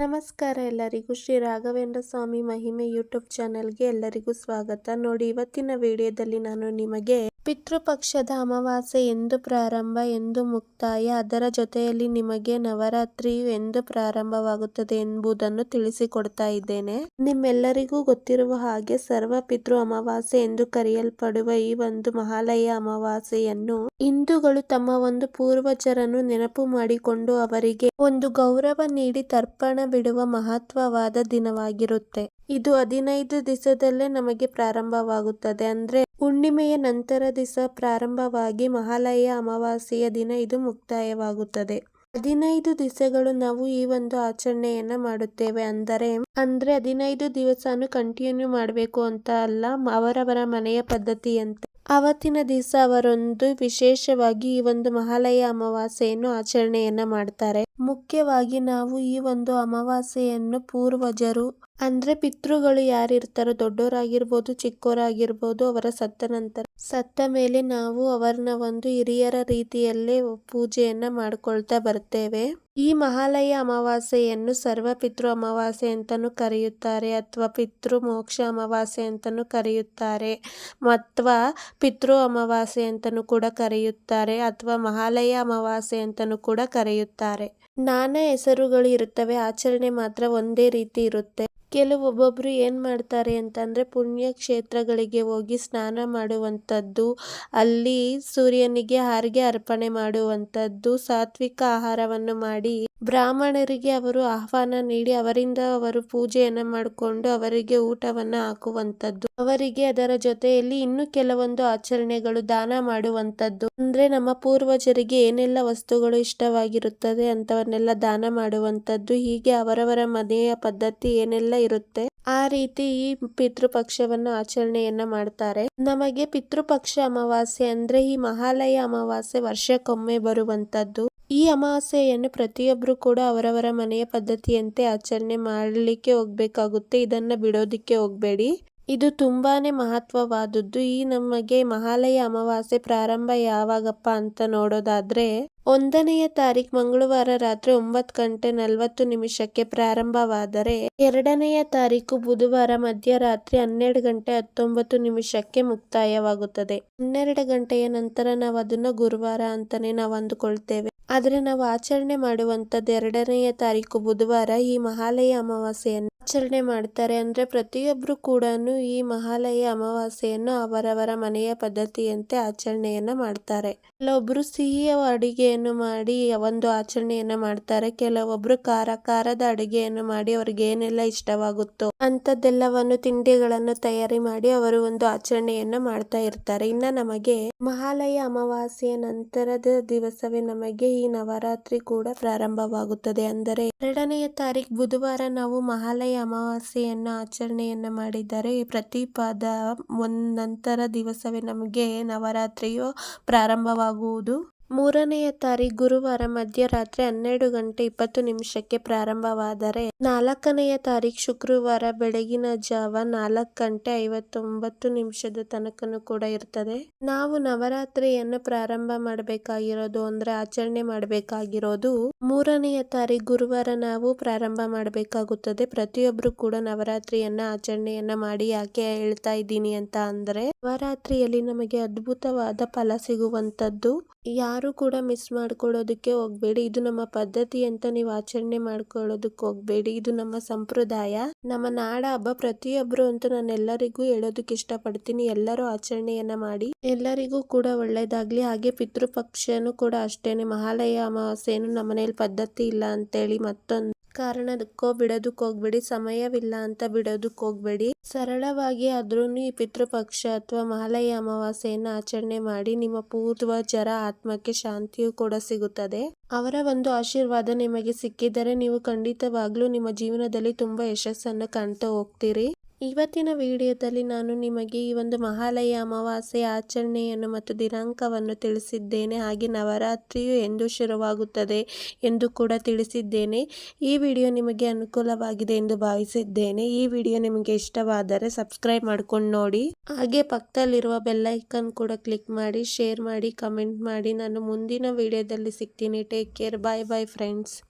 ನಮಸ್ಕಾರ ಎಲ್ಲರಿಗೂ. ಶ್ರೀ ರಾಘವೇಂದ್ರ ಸ್ವಾಮಿ ಮಹಿಮೆ ಯೂಟ್ಯೂಬ್ ಚಾನೆಲ್ಗೆ ಎಲ್ಲರಿಗೂ ಸ್ವಾಗತ. ನೋಡಿ, ಇವತ್ತಿನ ವಿಡಿಯೋದಲ್ಲಿ ನಾನು ನಿಮಗೆ ಪಿತೃಪಕ್ಷದ ಅಮಾವಾಸ್ಯೆ ಎಂದು ಪ್ರಾರಂಭ, ಎಂದು ಮುಕ್ತಾಯ, ಅದರ ಜೊತೆಯಲ್ಲಿ ನಿಮಗೆ ನವರಾತ್ರಿಯು ಎಂದು ಪ್ರಾರಂಭವಾಗುತ್ತದೆ ಎಂಬುದನ್ನು ತಿಳಿಸಿಕೊಡ್ತಾ ಇದ್ದೇನೆ. ನಿಮ್ಮೆಲ್ಲರಿಗೂ ಗೊತ್ತಿರುವ ಹಾಗೆ ಸರ್ವ ಪಿತೃ ಅಮಾವಾಸ್ಯೆ ಎಂದು ಕರೆಯಲ್ಪಡುವ ಈ ಒಂದು ಮಹಾಲಯ ಅಮಾವಾಸ್ಯೆಯನ್ನು ಹಿಂದೂಗಳು ತಮ್ಮ ಒಂದು ಪೂರ್ವಜರನ್ನು ನೆನಪು ಮಾಡಿಕೊಂಡು ಅವರಿಗೆ ಒಂದು ಗೌರವ ನೀಡಿ ತರ್ಪಣ ಬಿಡುವ ಮಹತ್ವವಾದ ದಿನವಾಗಿರುತ್ತೆ. ಇದು ಹದಿನೈದು ದಿವಸದಲ್ಲೇ ನಮಗೆ ಪ್ರಾರಂಭವಾಗುತ್ತದೆ. ಅಂದ್ರೆ ಹುಣ್ಣಿಮೆಯ ನಂತರ ದಿವಸ ಪ್ರಾರಂಭವಾಗಿ ಮಹಾಲಯ ಅಮಾವಾಸ್ಯೆಯ ದಿನ ಇದು ಮುಕ್ತಾಯವಾಗುತ್ತದೆ. ಹದಿನೈದು ದಿವಸಗಳು ನಾವು ಈ ಒಂದು ಆಚರಣೆಯನ್ನ ಮಾಡುತ್ತೇವೆ. ಅಂದರೆ, ಅಂದ್ರೆ ಹದಿನೈದು ದಿವಸನು ಕಂಟಿನ್ಯೂ ಮಾಡಬೇಕು ಅಂತ ಅಲ್ಲ, ಅವರವರ ಮನೆಯ ಪದ್ಧತಿಯಂತೆ. ಅವತ್ತಿನ ದಿವಸ ಅವರೊಂದು ವಿಶೇಷವಾಗಿ ಈ ಒಂದು ಮಹಾಲಯ ಅಮಾವಾಸ್ಯೆಯನ್ನು ಆಚರಣೆಯನ್ನ ಮಾಡ್ತಾರೆ. ಮುಖ್ಯವಾಗಿ ನಾವು ಈ ಒಂದು ಅಮಾವಾಸ್ಯೆಯನ್ನು ಪೂರ್ವಜರು ಅಂದ್ರೆ ಪಿತೃಗಳು ಯಾರಿರ್ತಾರೋ ದೊಡ್ಡವರಾಗಿರ್ಬೋದು ಚಿಕ್ಕೋರಾಗಿರ್ಬೋದು ಅವರ ಸತ್ತ ನಂತರ. ಸತ್ತ ಮೇಲೆ ನಾವು ಅವರನ್ನ ಒಂದು ಹಿರಿಯರ ರೀತಿಯಲ್ಲೇ ಪೂಜೆಯನ್ನ ಮಾಡ್ಕೊಳ್ತಾ ಬರ್ತೇವೆ. ಈ ಮಹಾಲಯ ಅಮಾವಾಸ್ಯೆಯನ್ನು ಸರ್ವ ಪಿತೃ ಅಮಾವಾಸ್ಯೆ ಅಂತಾನೂ ಕರೆಯುತ್ತಾರೆ ಅಥವಾ ಪಿತೃ ಮೋಕ್ಷ ಅಮಾವಾಸ್ಯೆ ಅಂತಾನೂ ಕರೆಯುತ್ತಾರೆ. ಅಥವಾ ಪಿತೃ ಅಮಾವಾಸ್ಯೆ ಅಂತಾನೂ ಕೂಡ ಕರೆಯುತ್ತಾರೆ ಅಥವಾ ಮಹಾಲಯ ಅಮಾವಾಸ್ಯೆ ಅಂತಾನೂ ಕೂಡ ಕರೆಯುತ್ತಾರೆ. ನಾನಾ ಹೆಸರುಗಳು ಇರುತ್ತವೆ, ಆಚರಣೆ ಮಾತ್ರ ಒಂದೇ ರೀತಿ ಇರುತ್ತೆ. ಕೆಲವೊಬ್ಬೊಬ್ರು ಏನ್ ಮಾಡ್ತಾರೆ ಅಂತಂದ್ರೆ ಪುಣ್ಯ ಕ್ಷೇತ್ರಗಳಿಗೆ ಹೋಗಿ ಸ್ನಾನ ಮಾಡುವಂಥದ್ದು, ಅಲ್ಲಿ ಸೂರ್ಯನಿಗೆ ಹಾರಿಗೆ ಅರ್ಪಣೆ ಮಾಡುವಂಥದ್ದು, ಸಾತ್ವಿಕ ಆಹಾರವನ್ನು ಮಾಡಿ ಬ್ರಾಹ್ಮಣರಿಗೆ ಅವರು ಆಹ್ವಾನ ನೀಡಿ ಅವರಿಂದ ಅವರು ಪೂಜೆಯನ್ನು ಮಾಡಿಕೊಂಡು ಅವರಿಗೆ ಊಟವನ್ನ ಹಾಕುವಂಥದ್ದು. ಅವರಿಗೆ ಅದರ ಜೊತೆಯಲ್ಲಿ ಇನ್ನು ಕೆಲವೊಂದು ಆಚರಣೆಗಳು ದಾನ ಮಾಡುವಂಥದ್ದು. ಅಂದ್ರೆ ನಮ್ಮ ಪೂರ್ವಜರಿಗೆ ಏನೆಲ್ಲ ವಸ್ತುಗಳು ಇಷ್ಟವಾಗಿರುತ್ತದೆ ಅಂತವನ್ನೆಲ್ಲ ದಾನ ಮಾಡುವಂಥದ್ದು. ಹೀಗೆ ಅವರವರ ಮನೆಯ ಪದ್ಧತಿ ಏನೆಲ್ಲ ಇರುತ್ತೆ, ಆ ರೀತಿ ಈ ಪಿತೃಪಕ್ಷವನ್ನು ಆಚರಣೆಯನ್ನ ಮಾಡ್ತಾರೆ. ನಮಗೆ ಪಿತೃಪಕ್ಷ ಅಮಾವಾಸ್ಯೆ ಅಂದ್ರೆ ಈ ಮಹಾಲಯ ಅಮಾವಾಸ್ಯೆ ವರ್ಷಕ್ಕೊಮ್ಮೆ ಬರುವಂತದ್ದು ಈ ಅಮಾವಾಸ್ಯೆಯನ್ನು ಪ್ರತಿಯೊಬ್ಬರೂ ಕೂಡ ಅವರವರ ಮನೆಯ ಪದ್ಧತಿಯಂತೆ ಆಚರಣೆ ಮಾಡಲಿಕ್ಕೆ ಹೋಗ್ಬೇಕಾಗುತ್ತೆ. ಇದನ್ನ ಬಿಡೋದಿಕ್ಕೆ ಹೋಗಬೇಡಿ. ಇದು ತುಂಬಾನೇ ಮಹತ್ವವಾದದ್ದು. ಈ ನಮಗೆ ಮಹಾಲಯ ಅಮಾವಾಸ್ಯೆ ಪ್ರಾರಂಭ ಯಾವಾಗಪ್ಪ ಅಂತ ನೋಡೋದಾದ್ರೆ ಒಂದನೆಯ ತಾರೀಖು ಮಂಗಳವಾರ ರಾತ್ರಿ ಒಂಬತ್ತು ಗಂಟೆ ನಲವತ್ತು ನಿಮಿಷಕ್ಕೆ ಪ್ರಾರಂಭವಾದರೆ ಎರಡನೆಯ ತಾರೀಖು ಬುಧವಾರ ಮಧ್ಯರಾತ್ರಿ ಹನ್ನೆರಡು ಗಂಟೆ ಹತ್ತೊಂಬತ್ತು ನಿಮಿಷಕ್ಕೆ ಮುಕ್ತಾಯವಾಗುತ್ತದೆ. ಹನ್ನೆರಡು ಗಂಟೆಯ ನಂತರ ನಾವು ಅದನ್ನ ಗುರುವಾರ ಅಂತಾನೆ ನಾವು ಅಂದುಕೊಳ್ತೇವೆ. ಆದರೆ ನಾವು ಆಚರಣೆ ಮಾಡುವಂಥದ್ದು ಎರಡನೆಯ ತಾರೀಕು ಬುಧವಾರ ಈ ಮಹಾಲಯ ಅಮಾವಾಸ್ಯೆಯನ್ನು ಆಚರಣೆ ಮಾಡ್ತಾರೆ. ಅಂದ್ರೆ ಪ್ರತಿಯೊಬ್ಬರು ಕೂಡ ಈ ಮಹಾಲಯ ಅಮಾವಾಸ್ಯೆಯನ್ನು ಅವರವರ ಮನೆಯ ಪದ್ಧತಿಯಂತೆ ಆಚರಣೆಯನ್ನು ಮಾಡ್ತಾರೆ. ಕೆಲವೊಬ್ರು ಸಿಹಿಯ ಅಡಿಗೆಯನ್ನು ಮಾಡಿ, ಒಂದು ಆಚರಣೆಯನ್ನ ಮಾಡ್ತಾರೆ. ಕೆಲವೊಬ್ರು ಖಾರ ಖಾರದ ಅಡುಗೆಯನ್ನು ಮಾಡಿ ಅವ್ರಿಗೆ ಏನೆಲ್ಲ ಇಷ್ಟವಾಗುತ್ತೋ ಅಂಥದ್ದೆಲ್ಲವನ್ನು ತಿಂಡಿಗಳನ್ನು ತಯಾರಿ ಮಾಡಿ, ಅವರು ಒಂದು ಆಚರಣೆಯನ್ನ ಮಾಡ್ತಾ ಇರ್ತಾರೆ. ಇನ್ನ ನಮಗೆ ಮಹಾಲಯ ಅಮಾವಾಸ್ಯೆಯ ನಂತರದ ದಿವಸವೇ ನಮಗೆ ಈ ನವರಾತ್ರಿ ಕೂಡ ಪ್ರಾರಂಭವಾಗುತ್ತದೆ. ಅಂದರೆ ಎರಡನೆಯ ತಾರೀಕು ಬುಧವಾರ ನಾವು ಮಹಾಲಯ ಅಮಾವಾಸ್ಯೆಯನ್ನು ಆಚರಣೆಯನ್ನ ಮಾಡಿದರೆ, ಪ್ರತಿಪಾದ ಒಂದ್ ನಂತರ ದಿವಸವೇ ನಮಗೆ ನವರಾತ್ರಿಯು ಪ್ರಾರಂಭವಾಗುವುದು. ಮೂರನೆಯ ತಾರೀಖು ಗುರುವಾರ ಮಧ್ಯರಾತ್ರಿ ಹನ್ನೆರಡು ಗಂಟೆ ಇಪ್ಪತ್ತು ನಿಮಿಷಕ್ಕೆ ಪ್ರಾರಂಭವಾದರೆ ನಾಲ್ಕನೆಯ ತಾರೀಖು ಶುಕ್ರವಾರ ಬೆಳಗಿನ ಜಾವ ನಾಲ್ಕು ಗಂಟೆ ಐವತ್ತೊಂಬತ್ತು ನಿಮಿಷದ ತನಕನೂ ಕೂಡ ಇರ್ತದೆ. ನಾವು ನವರಾತ್ರಿಯನ್ನು ಪ್ರಾರಂಭ ಮಾಡಬೇಕಾಗಿರೋದು ಅಂದ್ರೆ ಆಚರಣೆ ಮಾಡಬೇಕಾಗಿರೋದು ಮೂರನೆಯ ತಾರೀಖು ಗುರುವಾರ ನಾವು ಪ್ರಾರಂಭ ಮಾಡಬೇಕಾಗುತ್ತದೆ. ಪ್ರತಿಯೊಬ್ರು ಕೂಡ ನವರಾತ್ರಿಯನ್ನ ಆಚರಣೆಯನ್ನ ಮಾಡಿ ಯಾಕೆ ಹೇಳ್ತಾ ಇದ್ದೀನಿ ಅಂತ ಅಂದ್ರೆ ನವರಾತ್ರಿಯಲ್ಲಿ ನಮಗೆ ಅದ್ಭುತವಾದ ಫಲ ಸಿಗುವಂತದ್ದು ಯಾರು ಕೂಡ ಮಿಸ್ ಮಾಡ್ಕೊಳ್ಳೋದಕ್ಕೆ ಹೋಗ್ಬೇಡಿ. ಇದು ನಮ್ಮ ಪದ್ಧತಿ ಅಂತ ನೀವು ಆಚರಣೆ ಮಾಡ್ಕೊಳ್ಳೋದಕ್ಕೆ ಹೋಗ್ಬೇಡಿ. ಇದು ನಮ್ಮ ಸಂಪ್ರದಾಯ. ನಮ್ಮ ನಾಡ ಹಬ್ಬ ಪ್ರತಿಯೊಬ್ರು ಅಂತ ನಾನು ಎಲ್ಲರಿಗೂ ಹೇಳೋದಕ್ಕೆ ಇಷ್ಟಪಡ್ತೀನಿ. ಎಲ್ಲರೂ ಆಚರಣೆಯನ್ನ ಮಾಡಿ. ಎಲ್ಲರಿಗೂ ಕೂಡ ಒಳ್ಳೇದಾಗ್ಲಿ. ಹಾಗೆ ಪಿತೃಪಕ್ಷನು ಕೂಡ ಅಷ್ಟೇನೆ. ಮಹಾಲಯ ಅಮಾವಾಸ್ಯೆನು ನಮ್ಮನೇಲಿ ಪದ್ಧತಿ ಇಲ್ಲ ಅಂತೇಳಿ ಮತ್ತೊಂದು ಕಾರಣಕ್ಕೋ ಬಿಡೋದಕ್ಕೆ ಹೋಗ್ಬೇಡಿ, ಸಮಯವಿಲ್ಲ ಅಂತ ಬಿಡೋದಕ್ಕೆ ಹೋಗ್ಬೇಡಿ. ಸರಳವಾಗಿ ಆದ್ರೂ ಈ ಪಿತೃಪಕ್ಷ ಅಥವಾ ಮಹಾಲಯ ಅಮಾವಾಸ್ಯೆಯನ್ನು ಆಚರಣೆ ಮಾಡಿ ನಿಮ್ಮ ಪೂರ್ವಜರ ಆತ್ಮಕ್ಕೆ ಶಾಂತಿಯು ಕೂಡ ಸಿಗುತ್ತದೆ. ಅವರ ಒಂದು ಆಶೀರ್ವಾದ ನಿಮಗೆ ಸಿಕ್ಕಿದರೆ ನೀವು ಖಂಡಿತವಾಗ್ಲೂ ನಿಮ್ಮ ಜೀವನದಲ್ಲಿ ತುಂಬಾ ಯಶಸ್ಸನ್ನು ಕಾಣ್ತಾ ಹೋಗ್ತೀರಿ. ಇವತ್ತಿನ ವಿಡಿಯೋದಲ್ಲಿ ನಾನು ನಿಮಗೆ ಈ ಒಂದು ಮಹಾಲಯ ಅಮಾವಾಸ್ಯೆ ಆಚರಣೆಯನ್ನು ಮತ್ತು ದಿನಾಂಕವನ್ನು ತಿಳಿಸಿದ್ದೇನೆ. ಹಾಗೆ ನವರಾತ್ರಿಯು ಎಂದು ಶುರುವಾಗುತ್ತದೆ ಎಂದು ಕೂಡ ತಿಳಿಸಿದ್ದೇನೆ. ಈ ವಿಡಿಯೋ ನಿಮಗೆ ಅನುಕೂಲವಾಗಿದೆ ಎಂದು ಭಾವಿಸಿದ್ದೇನೆ. ಈ ವಿಡಿಯೋ ನಿಮಗೆ ಇಷ್ಟವಾದರೆ ಸಬ್ಸ್ಕ್ರೈಬ್ ಮಾಡ್ಕೊಂಡು ನೋಡಿ. ಹಾಗೆ ಪಕ್ಕದಲ್ಲಿರುವ ಬೆಲ್ಲೈಕನ್ ಕೂಡ ಕ್ಲಿಕ್ ಮಾಡಿ, ಶೇರ್ ಮಾಡಿ, ಕಮೆಂಟ್ ಮಾಡಿ. ನಾನು ಮುಂದಿನ ವಿಡಿಯೋದಲ್ಲಿ ಸಿಗ್ತೀನಿ. Take care. Bye bye, friends.